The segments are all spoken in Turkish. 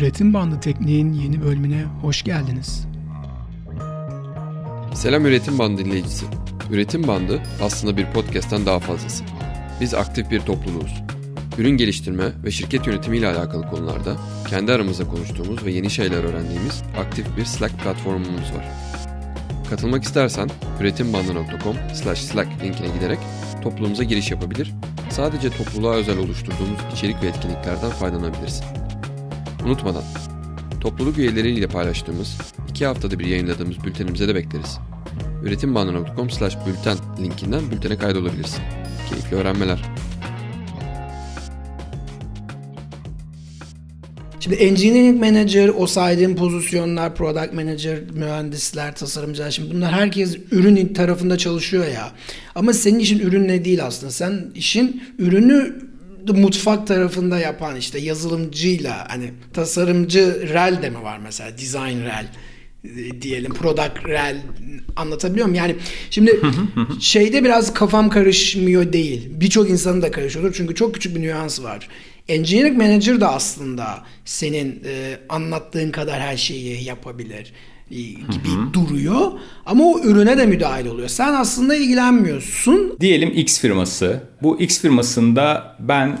Üretim Bandı Tekniğin yeni bölümüne hoş geldiniz. Selam Üretim Bandı dinleyicisi. Üretim Bandı aslında bir podcast'ten daha fazlası. Biz aktif bir topluluğuz. Ürün geliştirme ve şirket yönetimi ile alakalı konularda kendi aramızda konuştuğumuz ve yeni şeyler öğrendiğimiz aktif bir Slack platformumuz var. Katılmak istersen üretimbandı.com slash linkine giderek topluluğumuza giriş yapabilir, sadece topluluğa özel oluşturduğumuz içerik ve etkinliklerden faydalanabilirsin. Unutmadan, topluluk üyeleriyle paylaştığımız, iki haftada bir yayınladığımız bültenimize de bekleriz. üretimbandı.com slash bülten linkinden bültene kaydolabilirsin. Keyifli öğrenmeler. Şimdi engineering manager, o saydığım pozisyonlar, product manager, mühendisler, tasarımcılar. Şimdi bunlar herkes ürün tarafında çalışıyor ya. Ama senin işin ürünle değil aslında. Sen işin ürünü mutfak tarafında yapan işte yazılımcıyla hani tasarımcı rel de mi var mesela design rel e, diyelim product rel anlatabiliyor muyum? Yani şimdi şeyde biraz kafam karışmıyor değil. Birçok insanın da karışıyordur çünkü çok küçük bir nüans var. Engineering Manager da aslında senin e, anlattığın kadar her şeyi yapabilir e, gibi duruyor. Ama o ürüne de müdahil oluyor. Sen aslında ilgilenmiyorsun. Diyelim X firması. Bu X firmasında ben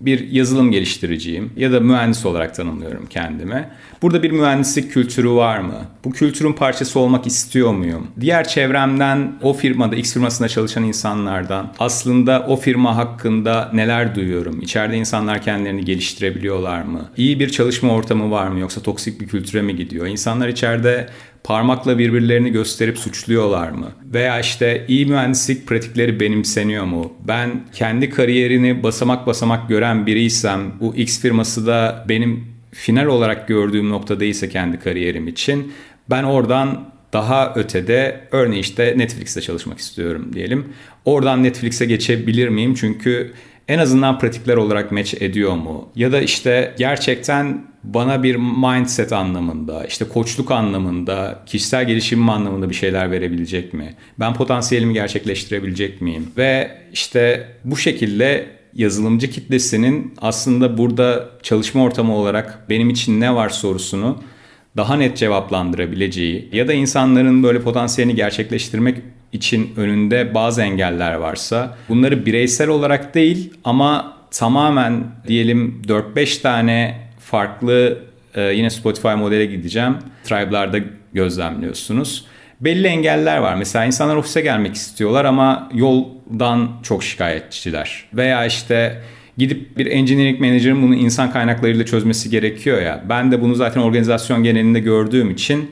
bir yazılım geliştiriciyim ya da mühendis olarak tanımlıyorum kendimi. Burada bir mühendislik kültürü var mı? Bu kültürün parçası olmak istiyor muyum? Diğer çevremden o firmada X firmasında çalışan insanlardan aslında o firma hakkında neler duyuyorum? İçeride insanlar kendilerini geliştirebiliyorlar mı? İyi bir çalışma ortamı var mı yoksa toksik bir kültüre mi gidiyor? İnsanlar içeride parmakla birbirlerini gösterip suçluyorlar mı? Veya işte iyi mühendislik pratikleri benimseniyor mu? Ben kendi kariyerini basamak basamak gören biriysem bu X firması da benim final olarak gördüğüm nokta değilse kendi kariyerim için ben oradan daha ötede örneğin işte Netflix'te çalışmak istiyorum diyelim. Oradan Netflix'e geçebilir miyim? Çünkü en azından pratikler olarak match ediyor mu? Ya da işte gerçekten bana bir mindset anlamında, işte koçluk anlamında, kişisel gelişimim anlamında bir şeyler verebilecek mi? Ben potansiyelimi gerçekleştirebilecek miyim? Ve işte bu şekilde yazılımcı kitlesinin aslında burada çalışma ortamı olarak benim için ne var sorusunu daha net cevaplandırabileceği ya da insanların böyle potansiyelini gerçekleştirmek için önünde bazı engeller varsa bunları bireysel olarak değil ama tamamen diyelim 4-5 tane farklı e, yine Spotify modele gideceğim. Tribe'larda gözlemliyorsunuz. Belli engeller var. Mesela insanlar ofise gelmek istiyorlar ama yoldan çok şikayetçiler. Veya işte gidip bir engineering manager'ın bunu insan kaynaklarıyla çözmesi gerekiyor ya. Ben de bunu zaten organizasyon genelinde gördüğüm için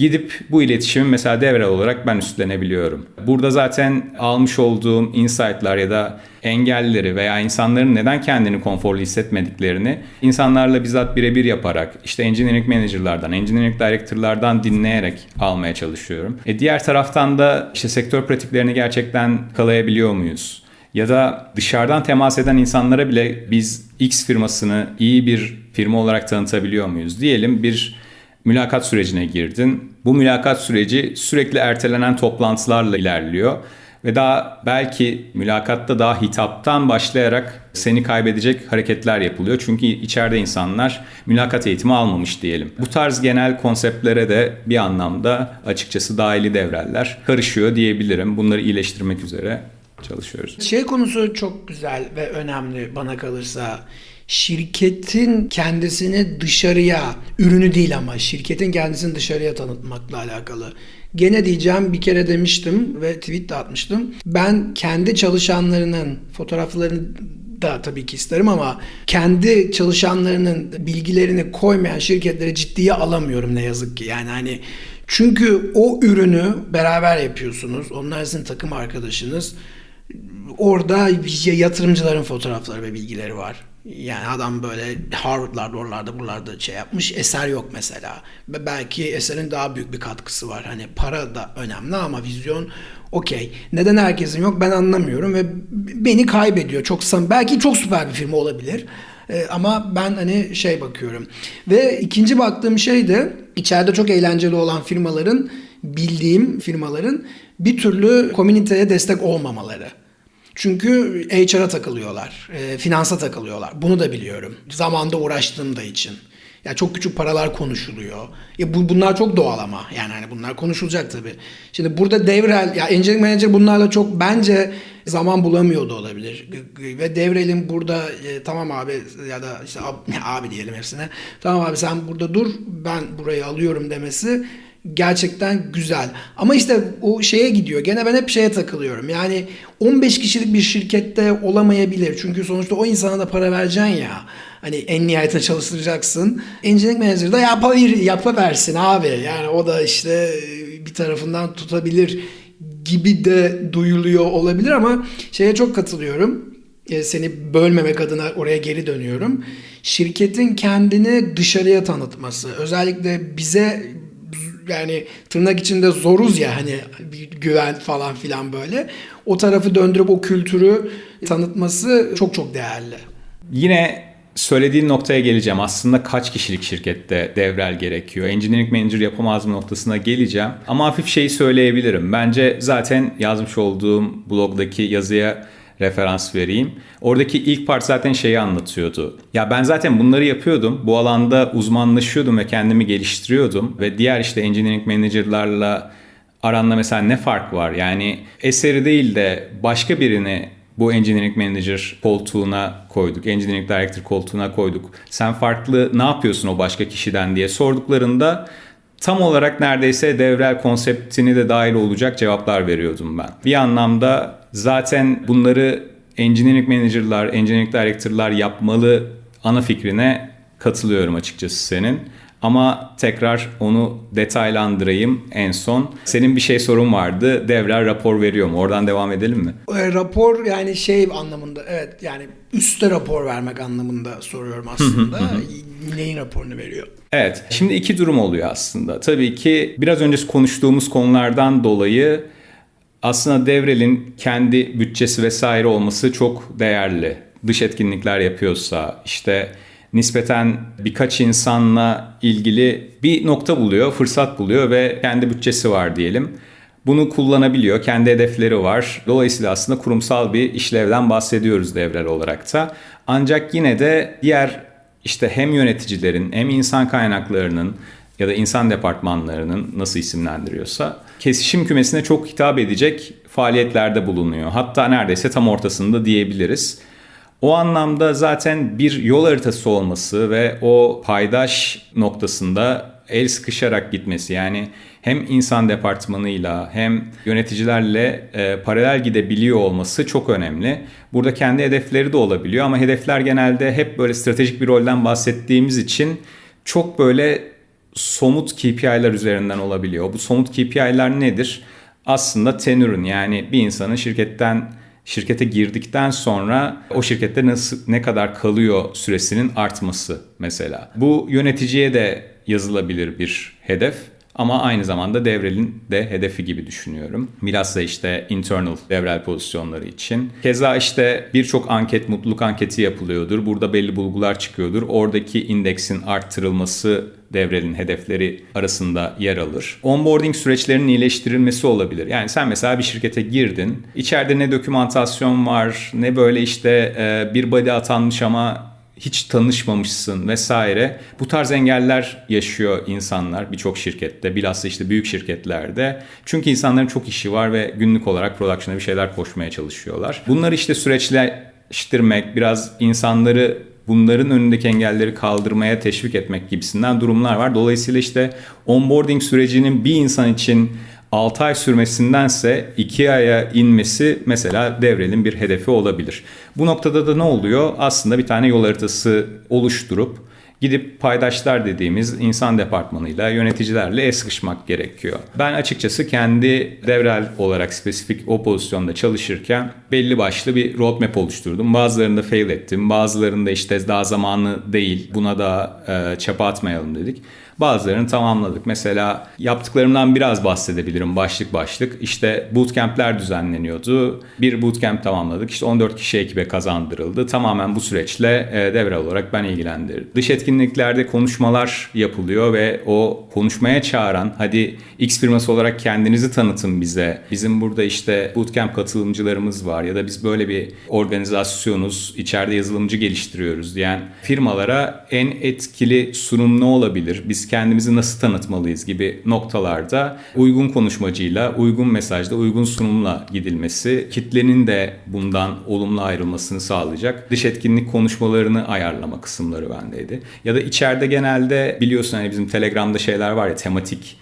Gidip bu iletişimi mesela devre olarak ben üstlenebiliyorum. Burada zaten almış olduğum insight'lar ya da engelleri veya insanların neden kendini konforlu hissetmediklerini insanlarla bizzat birebir yaparak işte engineering manager'lardan, engineering director'lardan dinleyerek almaya çalışıyorum. E diğer taraftan da işte sektör pratiklerini gerçekten kalayabiliyor muyuz? Ya da dışarıdan temas eden insanlara bile biz X firmasını iyi bir firma olarak tanıtabiliyor muyuz? Diyelim bir mülakat sürecine girdin. Bu mülakat süreci sürekli ertelenen toplantılarla ilerliyor ve daha belki mülakatta daha hitaptan başlayarak seni kaybedecek hareketler yapılıyor. Çünkü içeride insanlar mülakat eğitimi almamış diyelim. Bu tarz genel konseptlere de bir anlamda açıkçası dahili devreller karışıyor diyebilirim. Bunları iyileştirmek üzere çalışıyoruz. Şey konusu çok güzel ve önemli bana kalırsa şirketin kendisini dışarıya, ürünü değil ama şirketin kendisini dışarıya tanıtmakla alakalı. Gene diyeceğim bir kere demiştim ve tweet de atmıştım. Ben kendi çalışanlarının fotoğraflarını da tabii ki isterim ama kendi çalışanlarının bilgilerini koymayan şirketleri ciddiye alamıyorum ne yazık ki. Yani hani çünkü o ürünü beraber yapıyorsunuz. Onlar sizin takım arkadaşınız. Orada yatırımcıların fotoğrafları ve bilgileri var. Yani adam böyle Harvard'larda oralarda buralarda şey yapmış eser yok mesela. Belki eserin daha büyük bir katkısı var. Hani para da önemli ama vizyon okey. Neden herkesin yok ben anlamıyorum ve beni kaybediyor. Çok belki çok süper bir film olabilir. Ee, ama ben hani şey bakıyorum. Ve ikinci baktığım şey de içeride çok eğlenceli olan firmaların bildiğim firmaların bir türlü komüniteye destek olmamaları. Çünkü HR'a takılıyorlar, e, finansa takılıyorlar. Bunu da biliyorum. Zamanda uğraştığım da için. Ya çok küçük paralar konuşuluyor. Ya bu, bunlar çok doğal ama. Yani hani bunlar konuşulacak tabii. Şimdi burada Devrel ya engineering manager bunlarla çok bence zaman bulamıyor da olabilir. Ve Devrel'in burada e, tamam abi ya da işte ab- abi diyelim hepsine. Tamam abi sen burada dur ben burayı alıyorum demesi gerçekten güzel. Ama işte o şeye gidiyor. Gene ben hep şeye takılıyorum. Yani 15 kişilik bir şirkette olamayabilir. Çünkü sonuçta o insana da para vereceksin ya. Hani en nihayetinde çalıştıracaksın. Engineering manager da yapabilir, yapıversin abi. Yani o da işte bir tarafından tutabilir gibi de duyuluyor olabilir ama şeye çok katılıyorum. E, Seni bölmemek adına oraya geri dönüyorum. Şirketin kendini dışarıya tanıtması. Özellikle bize yani tırnak içinde zoruz ya hani bir güven falan filan böyle. O tarafı döndürüp o kültürü tanıtması çok çok değerli. Yine söylediğin noktaya geleceğim. Aslında kaç kişilik şirkette devrel gerekiyor? Engineering manager yapamaz mı noktasına geleceğim. Ama hafif şeyi söyleyebilirim. Bence zaten yazmış olduğum blogdaki yazıya referans vereyim. Oradaki ilk part zaten şeyi anlatıyordu. Ya ben zaten bunları yapıyordum. Bu alanda uzmanlaşıyordum ve kendimi geliştiriyordum. Ve diğer işte engineering managerlarla aranda mesela ne fark var? Yani eseri değil de başka birini bu engineering manager koltuğuna koyduk. Engineering director koltuğuna koyduk. Sen farklı ne yapıyorsun o başka kişiden diye sorduklarında tam olarak neredeyse devrel konseptini de dahil olacak cevaplar veriyordum ben. Bir anlamda zaten bunları engineering manager'lar, engineering director'lar yapmalı ana fikrine katılıyorum açıkçası senin. Ama tekrar onu detaylandırayım en son. Senin bir şey sorun vardı. Devrer rapor veriyor mu? Oradan devam edelim mi? E, rapor yani şey anlamında evet yani üste rapor vermek anlamında soruyorum aslında. Neyin raporunu veriyor? Evet. Şimdi iki durum oluyor aslında. Tabii ki biraz önce konuştuğumuz konulardan dolayı aslında Devrel'in kendi bütçesi vesaire olması çok değerli. Dış etkinlikler yapıyorsa işte nispeten birkaç insanla ilgili bir nokta buluyor, fırsat buluyor ve kendi bütçesi var diyelim. Bunu kullanabiliyor, kendi hedefleri var. Dolayısıyla aslında kurumsal bir işlevden bahsediyoruz devrel olarak da. Ancak yine de diğer işte hem yöneticilerin hem insan kaynaklarının ya da insan departmanlarının nasıl isimlendiriyorsa kesişim kümesine çok hitap edecek faaliyetlerde bulunuyor. Hatta neredeyse tam ortasında diyebiliriz. O anlamda zaten bir yol haritası olması ve o paydaş noktasında el sıkışarak gitmesi yani hem insan departmanıyla hem yöneticilerle e, paralel gidebiliyor olması çok önemli. Burada kendi hedefleri de olabiliyor ama hedefler genelde hep böyle stratejik bir rolden bahsettiğimiz için çok böyle somut KPI'ler üzerinden olabiliyor. Bu somut KPI'ler nedir? Aslında tenürün yani bir insanın şirketten şirkete girdikten sonra o şirkette nasıl ne kadar kalıyor süresinin artması mesela. Bu yöneticiye de yazılabilir bir hedef. Ama aynı zamanda devrelin de hedefi gibi düşünüyorum. Bilhassa işte internal devrel pozisyonları için. Keza işte birçok anket, mutluluk anketi yapılıyordur. Burada belli bulgular çıkıyordur. Oradaki indeksin arttırılması devrelin hedefleri arasında yer alır. Onboarding süreçlerinin iyileştirilmesi olabilir. Yani sen mesela bir şirkete girdin. İçeride ne dokümantasyon var, ne böyle işte bir body atanmış ama hiç tanışmamışsın vesaire. Bu tarz engeller yaşıyor insanlar birçok şirkette. Bilhassa işte büyük şirketlerde. Çünkü insanların çok işi var ve günlük olarak production'a bir şeyler koşmaya çalışıyorlar. Bunları işte süreçleştirmek, biraz insanları bunların önündeki engelleri kaldırmaya teşvik etmek gibisinden durumlar var. Dolayısıyla işte onboarding sürecinin bir insan için 6 ay sürmesindense 2 aya inmesi mesela devrelin bir hedefi olabilir. Bu noktada da ne oluyor? Aslında bir tane yol haritası oluşturup gidip paydaşlar dediğimiz insan departmanıyla, yöneticilerle el sıkışmak gerekiyor. Ben açıkçası kendi devrel olarak spesifik o pozisyonda çalışırken belli başlı bir roadmap oluşturdum. Bazılarında fail ettim, bazılarında işte daha zamanlı değil, buna da e, çapa atmayalım dedik. Bazılarını tamamladık. Mesela yaptıklarımdan biraz bahsedebilirim başlık başlık. İşte bootcamp'ler düzenleniyordu. Bir bootcamp tamamladık. İşte 14 kişi ekibe kazandırıldı. Tamamen bu süreçle e, devre olarak ben ilgilendirdim. Dış etkinliklerde konuşmalar yapılıyor ve o konuşmaya çağıran hadi X firması olarak kendinizi tanıtın bize. Bizim burada işte bootcamp katılımcılarımız var ya da biz böyle bir organizasyonuz, içeride yazılımcı geliştiriyoruz diyen firmalara en etkili sunum ne olabilir? Biz kendimizi nasıl tanıtmalıyız gibi noktalarda uygun konuşmacıyla, uygun mesajla, uygun sunumla gidilmesi, kitlenin de bundan olumlu ayrılmasını sağlayacak dış etkinlik konuşmalarını ayarlama kısımları bendeydi. Ya da içeride genelde biliyorsun hani bizim Telegram'da şeyler var ya tematik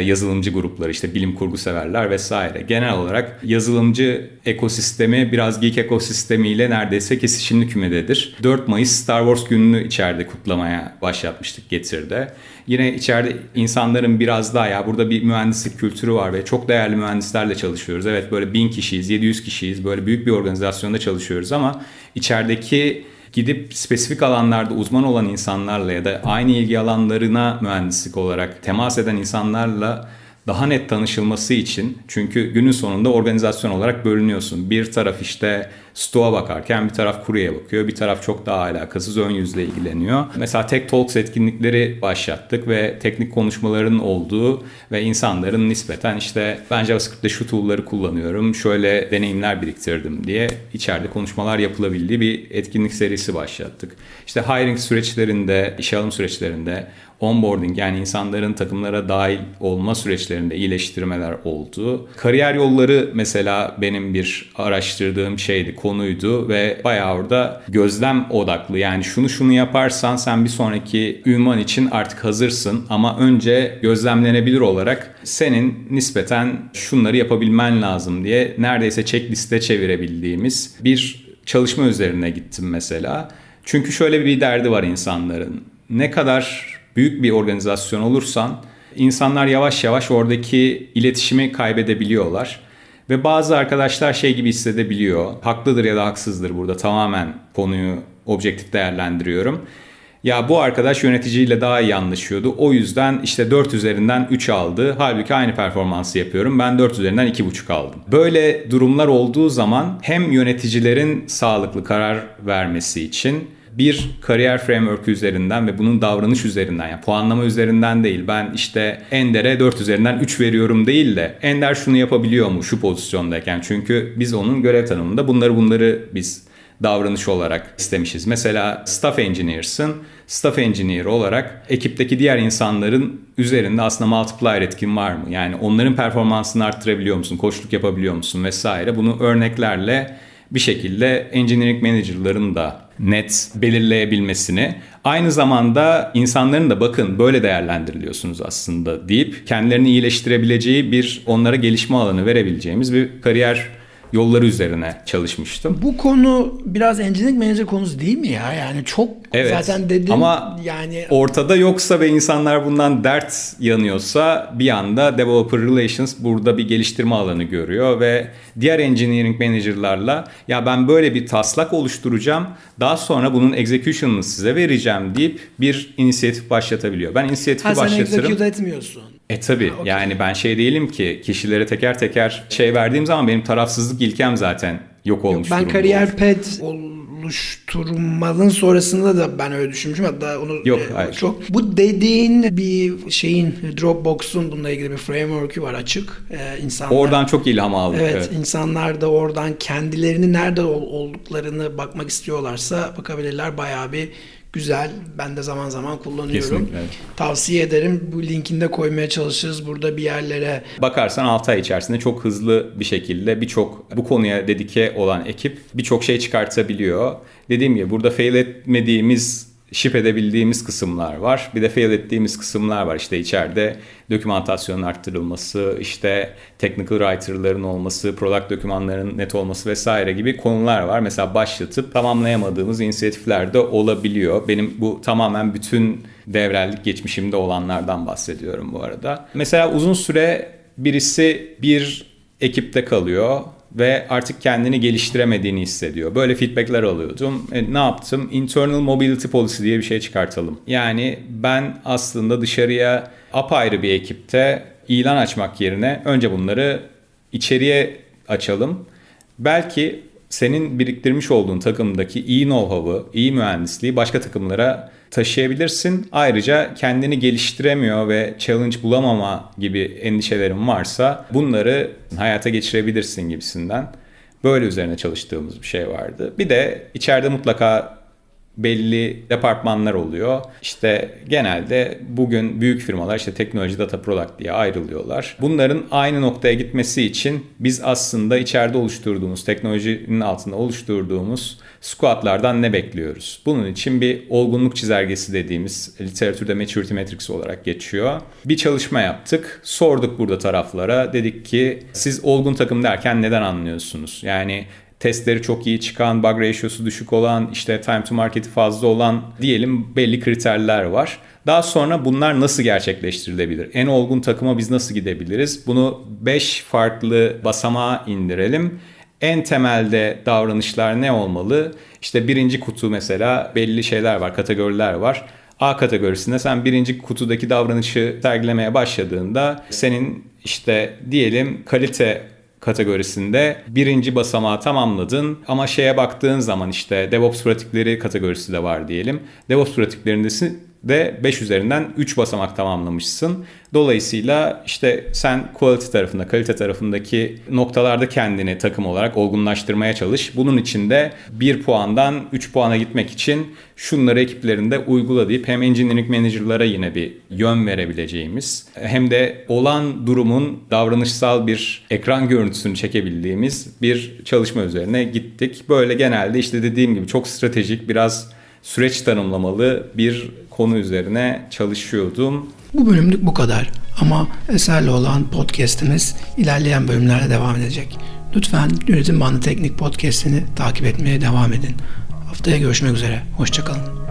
yazılımcı grupları işte bilim kurgu severler vesaire. Genel olarak yazılımcı ekosistemi biraz geek ekosistemiyle neredeyse kesişimli kümededir. 4 Mayıs Star Wars gününü içeride kutlamaya başlatmıştık Getir'de. Yine içeride insanların biraz daha ya burada bir mühendislik kültürü var ve çok değerli mühendislerle çalışıyoruz. Evet böyle 1000 kişiyiz, 700 kişiyiz böyle büyük bir organizasyonda çalışıyoruz ama içerideki gidip spesifik alanlarda uzman olan insanlarla ya da aynı ilgi alanlarına mühendislik olarak temas eden insanlarla daha net tanışılması için çünkü günün sonunda organizasyon olarak bölünüyorsun. Bir taraf işte stoğa bakarken bir taraf kuruya bakıyor. Bir taraf çok daha alakasız ön yüzle ilgileniyor. Mesela Tech Talks etkinlikleri başlattık ve teknik konuşmaların olduğu ve insanların nispeten işte ben JavaScript'te şu tool'ları kullanıyorum, şöyle deneyimler biriktirdim diye içeride konuşmalar yapılabildiği bir etkinlik serisi başlattık. İşte hiring süreçlerinde, işe alım süreçlerinde onboarding yani insanların takımlara dahil olma süreçlerinde iyileştirmeler oldu. Kariyer yolları mesela benim bir araştırdığım şeydi, konuydu ve bayağı orada gözlem odaklı. Yani şunu şunu yaparsan sen bir sonraki ünvan için artık hazırsın ama önce gözlemlenebilir olarak senin nispeten şunları yapabilmen lazım diye neredeyse checkliste çevirebildiğimiz bir çalışma üzerine gittim mesela. Çünkü şöyle bir derdi var insanların. Ne kadar büyük bir organizasyon olursan insanlar yavaş yavaş oradaki iletişimi kaybedebiliyorlar. Ve bazı arkadaşlar şey gibi hissedebiliyor. Haklıdır ya da haksızdır burada tamamen konuyu objektif değerlendiriyorum. Ya bu arkadaş yöneticiyle daha iyi anlaşıyordu. O yüzden işte 4 üzerinden 3 aldı. Halbuki aynı performansı yapıyorum. Ben 4 üzerinden 2,5 aldım. Böyle durumlar olduğu zaman hem yöneticilerin sağlıklı karar vermesi için bir kariyer framework üzerinden ve bunun davranış üzerinden yani puanlama üzerinden değil ben işte Ender'e 4 üzerinden 3 veriyorum değil de Ender şunu yapabiliyor mu şu pozisyondayken çünkü biz onun görev tanımında bunları bunları biz davranış olarak istemişiz. Mesela staff engineer'sın. Staff engineer olarak ekipteki diğer insanların üzerinde aslında multiplier etkin var mı? Yani onların performansını arttırabiliyor musun? Koçluk yapabiliyor musun vesaire. Bunu örneklerle bir şekilde engineering manager'ların da net belirleyebilmesini aynı zamanda insanların da bakın böyle değerlendiriliyorsunuz aslında deyip kendilerini iyileştirebileceği bir onlara gelişme alanı verebileceğimiz bir kariyer yolları üzerine çalışmıştım. Bu konu biraz engineering manager konusu değil mi ya? Yani çok Evet. zaten dedim Ama yani ortada yoksa ve insanlar bundan dert yanıyorsa bir anda developer relations burada bir geliştirme alanı görüyor ve diğer engineering manager'larla ya ben böyle bir taslak oluşturacağım daha sonra bunun execution'ını size vereceğim deyip bir inisiyatif başlatabiliyor. Ben inisiyatifi ha, sen başlatırım. execute etmiyorsun. E tabi yani ben şey değilim ki kişilere teker teker şey verdiğim zaman benim tarafsızlık ilkem zaten yok olmuş Ben durumda kariyer pet oluşturmanın sonrasında da ben öyle düşünmüşüm. Hatta onu Yok, e, hayır. çok bu dediğin bir şeyin Dropbox'un bununla ilgili bir framework'ü var açık. Ee, insanlar Oradan çok ilham aldık. Evet, evet. insanlar da oradan kendilerini nerede ol- olduklarını bakmak istiyorlarsa bakabilirler. Bayağı bir güzel. Ben de zaman zaman kullanıyorum. Kesinlikle. Tavsiye ederim. Bu linkini de koymaya çalışırız burada bir yerlere. Bakarsan 6 ay içerisinde çok hızlı bir şekilde birçok bu konuya dedike olan ekip birçok şey çıkartabiliyor. Dediğim gibi burada fail etmediğimiz ship edebildiğimiz kısımlar var. Bir de fail ettiğimiz kısımlar var. İşte içeride dokümantasyonun arttırılması, işte technical writer'ların olması, product dokümanların net olması vesaire gibi konular var. Mesela başlatıp tamamlayamadığımız inisiyatifler de olabiliyor. Benim bu tamamen bütün devrellik geçmişimde olanlardan bahsediyorum bu arada. Mesela uzun süre birisi bir ekipte kalıyor ve artık kendini geliştiremediğini hissediyor. Böyle feedbackler alıyordum. E, ne yaptım? Internal Mobility Policy diye bir şey çıkartalım. Yani ben aslında dışarıya apayrı bir ekipte ilan açmak yerine önce bunları içeriye açalım. Belki senin biriktirmiş olduğun takımdaki iyi know-how'ı, iyi mühendisliği başka takımlara taşıyabilirsin. Ayrıca kendini geliştiremiyor ve challenge bulamama gibi endişelerin varsa bunları hayata geçirebilirsin gibisinden. Böyle üzerine çalıştığımız bir şey vardı. Bir de içeride mutlaka belli departmanlar oluyor. İşte genelde bugün büyük firmalar işte teknoloji data product diye ayrılıyorlar. Bunların aynı noktaya gitmesi için biz aslında içeride oluşturduğumuz teknolojinin altında oluşturduğumuz squadlardan ne bekliyoruz? Bunun için bir olgunluk çizelgesi dediğimiz literatürde maturity metrics olarak geçiyor. Bir çalışma yaptık. Sorduk burada taraflara. Dedik ki siz olgun takım derken neden anlıyorsunuz? Yani testleri çok iyi çıkan, bug ratio'su düşük olan, işte time to market'i fazla olan diyelim belli kriterler var. Daha sonra bunlar nasıl gerçekleştirilebilir? En olgun takıma biz nasıl gidebiliriz? Bunu 5 farklı basamağa indirelim. En temelde davranışlar ne olmalı? İşte birinci kutu mesela belli şeyler var, kategoriler var. A kategorisinde sen birinci kutudaki davranışı sergilemeye başladığında senin işte diyelim kalite kategorisinde birinci basamağı tamamladın ama şeye baktığın zaman işte DevOps pratikleri kategorisi de var diyelim. DevOps pratiklerinde de 5 üzerinden 3 basamak tamamlamışsın. Dolayısıyla işte sen quality tarafında, kalite tarafındaki noktalarda kendini takım olarak olgunlaştırmaya çalış. Bunun için de 1 puandan 3 puana gitmek için şunları ekiplerinde uygula deyip hem engineering manager'lara yine bir yön verebileceğimiz hem de olan durumun davranışsal bir ekran görüntüsünü çekebildiğimiz bir çalışma üzerine gittik. Böyle genelde işte dediğim gibi çok stratejik biraz süreç tanımlamalı bir konu üzerine çalışıyordum. Bu bölümlük bu kadar ama eserli olan podcast'imiz ilerleyen bölümlerde devam edecek. Lütfen Yönetim Bandı Teknik Podcast'ini takip etmeye devam edin. Haftaya görüşmek üzere. Hoşçakalın.